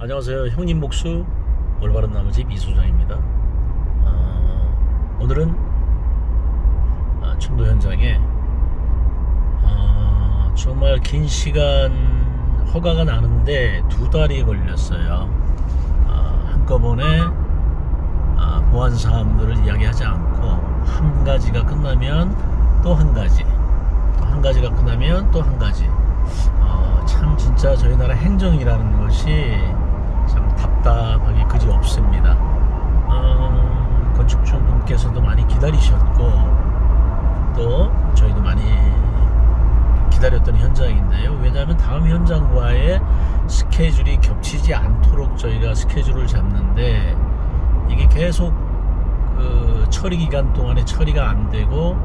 안녕하세요. 형님 목수 올바른 나무집 이수장입니다. 어, 오늘은 아, 청도 현장에 어, 정말 긴 시간 허가가 나는데 두 달이 걸렸어요. 아, 한꺼번에 아, 보안 사항들을 이야기하지 않고 한 가지가 끝나면 또 한 가지, 또 한 가지가 끝나면 또 한 가지. 어, 참 진짜 저희 나라 행정이라는 것이 참 답답하기 그지 없습니다. 어, 건축주분께서도 많이 기다리셨고 또 저희도 많이 기다렸던 현장인데요. 왜냐하면 다음 현장과의 스케줄이 겹치지 않도록 저희가 스케줄을 잡는데 이게 계속 그 처리 기간 동안에 처리가 안 되고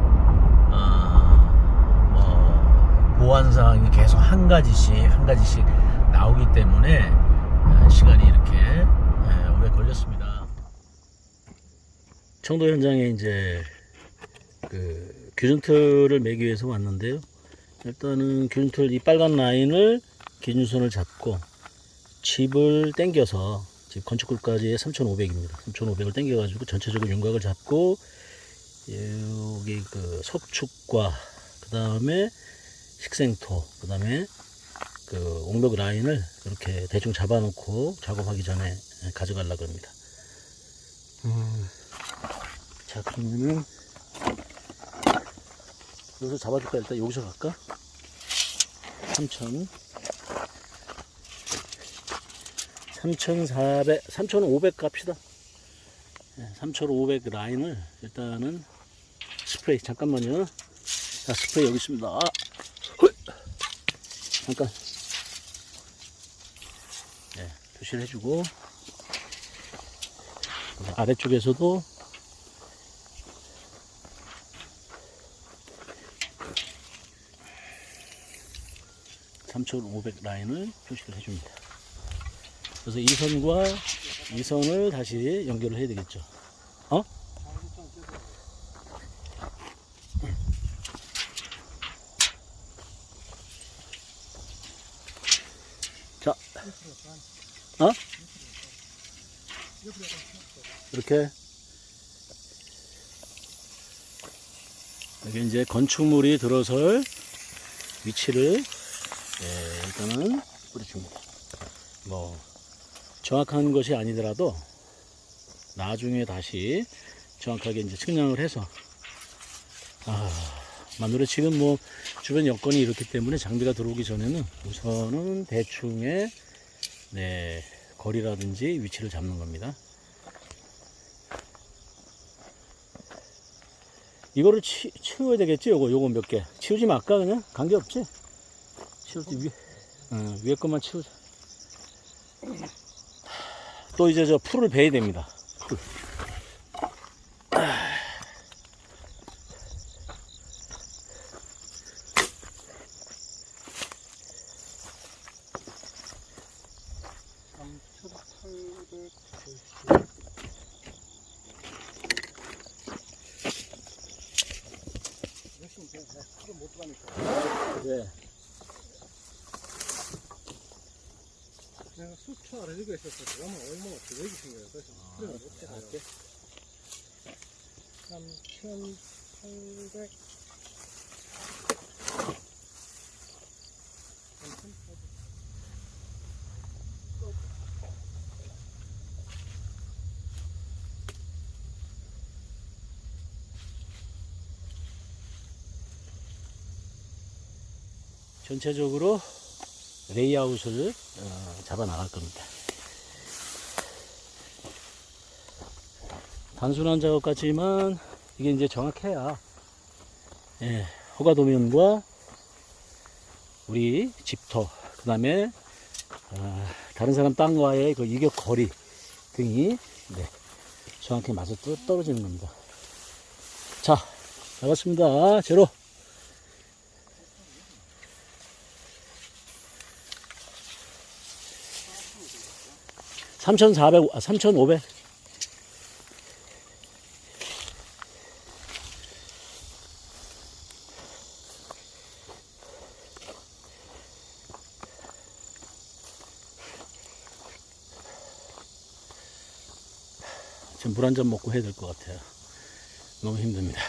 어, 뭐 보안 사항이 계속 한 가지씩 한 가지씩 나오기 때문에 어, 시간이 이렇게 예, 오래 걸렸습니다. 청도 현장에 이제 그 규준틀을 매기 위해서 왔는데요. 일단은 규준틀 이 빨간 라인을 기준선을 잡고 집을 당겨서 집 건축물까지 3,500입니다. 3,500을 당겨가지고 전체적으로 윤곽을 잡고 여기 그 석축과 그 다음에 식생토 그 다음에 그 옹벽 라인을 이렇게 대충 잡아놓고 작업하기 전에 가져가려고 합니다. 음, 자 그러면은 여기서 잡아줄까 일단 여기서 갈까? 3,000 3,400 3,500 갑시다. 3,500 라인을 일단은 스프레이 잠깐만요. 자 스프레이 여기 있습니다. 잠깐. 네, 표시를 해주고 아래쪽에서도 (3,500) 라인을 표시를 해줍니다. 그래서 이 선과 이 선을 다시 연결을 해야 되겠죠. 어? 자, 어? 이렇게 여기 이제 건축물이 들어설 위치를 예, 일단은 뿌려줍니다. 뭐 정확한 것이 아니더라도 나중에 다시 정확하게 이제 측량을 해서 아 만으로 지금 뭐 주변 여건이 이렇기 때문에 장비가 들어오기 전에는 우선은 대충의 네 거리라든지 위치를 잡는 겁니다. 이거를 치, 치워야 되겠지 요거 요거 몇 개 치우지 말까 그냥 관계없지 때 위에 어, 위에 것만 치우자 또 이제 저 풀을 베야 됩니다. 풀. 수초 알아주고 있었어. 그러면 얼마나 드레기 생겨요. 그래서 그래서 못 해요. 할게. 3,800. 전체적으로 레이아웃을 어, 잡아 나갈 겁니다. 단순한 작업 같지만 이게 이제 정확해야 예, 허가 도면과 우리 집터 그 다음에 어, 다른 사람 땅과의 그 이격 거리 등이 네, 정확히 맞아 떨- 떨어지는 겁니다. 자, 나갔습니다. 제로. 3,400, 아, 3,500. 지금 물 한 잔 먹고 해야 될 것 같아요. 너무 힘듭니다.